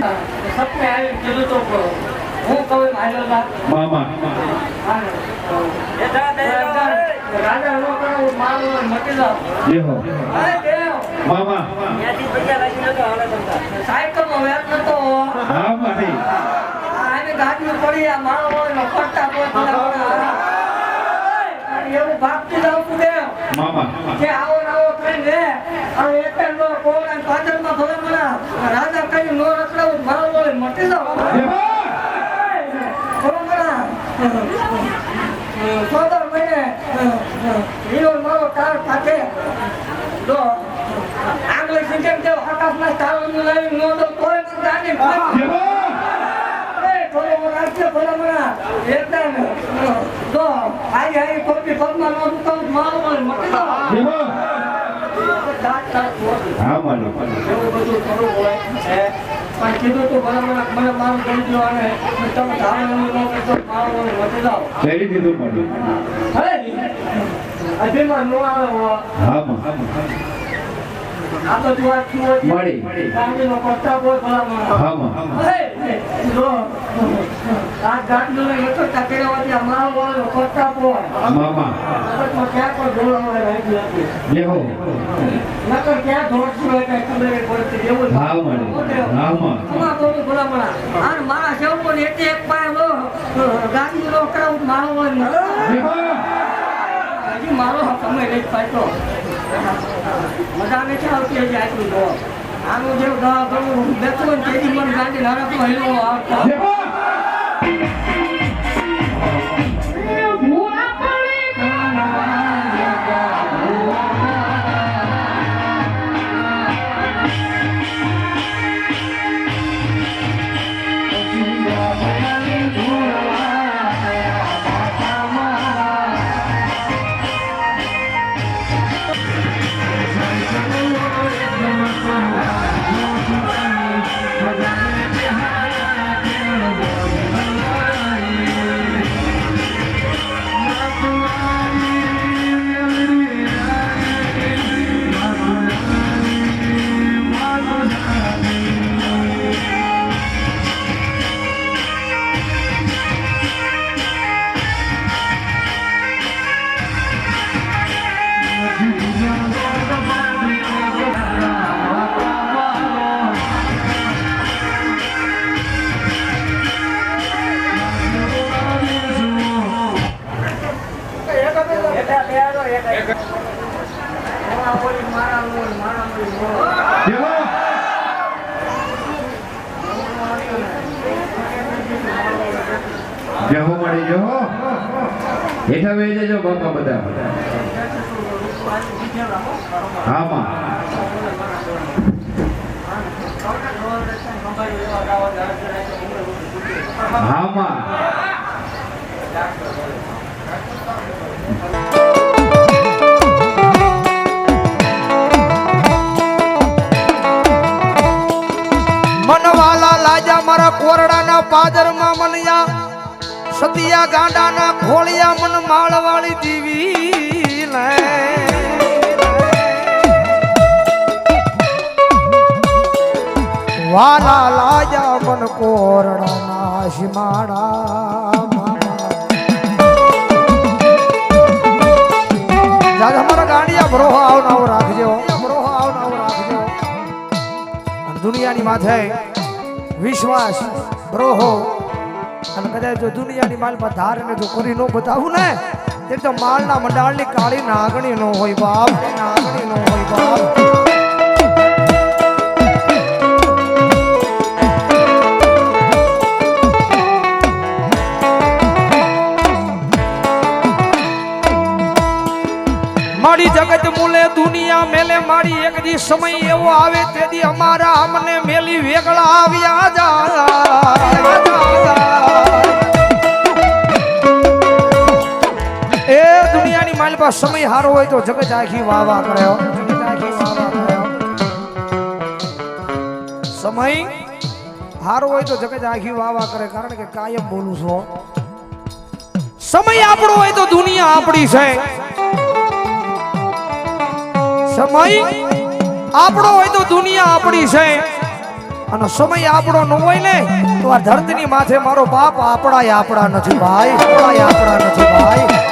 સપને આવી કીધું તો હું કહું માયલો મામા રાજા નો કરો મારો. મટી જાવ દેવ મામા. સાયકલ નો વેત નતો હા. મારી આને ગાડી પડી આ મારો નો કોઈ એવું ભાગતી જાવ દેવ મામા કે આવો આવો કઈ રે અને એક નો કોણ પાછળમાં ભલે મને રાજા કઈ નો રખડાવું મારો હોય મટી જાવ સોદર મહિને હીરો મારો કાર ફાટે જો આગળ સિસ્ટમ કે આકાશમાં તારવાનું લાવી નો તો કોઈ પણ ગાડી ફાટે. દેહો એ થોડો મને રાખજો ભલા મને. એકદમ જો આઈ ખોટી પગમાં નો દુખાવું મારો મટી જાવ મોઢું. હા માનો એવું બધું કરવું હોય હે પણ કીધું તું બરાબર મને મને મારું કરી દો અને તમે ધારવાનું ન કરશો મારો હોય મટી જાવ કરી દીધું માનું અરે અભિમાન નો આવે હો. મળી. મારો મારા સેવકોને એક એક પાય લો, ગાંધીનો કરાવું મારો ને. મારો સમય લઈ પાછો મજા નથી આવતી હજી આટલું જો આનું જેવું દવા કરવું બેઠું તેથી મને ગાંધી નાનકડો હેલો આવતો દેહો મળી જહો. હેઠા બે જજો બાપા બધા. હા માં કોરડાના પાદરમાં મનયા, સતિયા ગાંડાના ખોળિયા મન માળવાળી દીવી લે. વાલા લાયા મન કોરડાના હિમાડા દાદા અમારા ગાંડિયા ભરોહો આવનાવો રાખજો. ભરોહો આવનાવો રાખજો. દુનિયાની માથે વિશ્વાસ ભરોહો અને કદાચ જો દુનિયાની માલમાં ધારને જો કરી ન બતાવું ને, તે તો માલના મંડાળની કાળી નાગણી નો હોય બાપ નાગણી નો હોય, બાપ. મારી જગત મૂલે દુનિયા મેલે, મારી એક દી સમય એવો આવે, તે દી અમારા અમને મેલી વેગળા આવ્યા જા એ દુનિયાની માલ પાસે સમય હારો હોય તો જગત આખી વાહ વાહ કરે હો. જગત આખી વાહ વાહ કરે હો. સમય હારો હોય તો જગત આખી વાહ કરે કારણ કે કાયમ બોલું છું સમય આપણો હોય તો દુનિયા આપણી છે સમય આપણો હોય તો દુનિયા આપણી છે. અને સમય આપણો ન હોય ને, તો આ ધરતીની માથે મારો બાપ આપણા આપણા નથી ભાઈ આપણા આપણા નથી ભાઈ.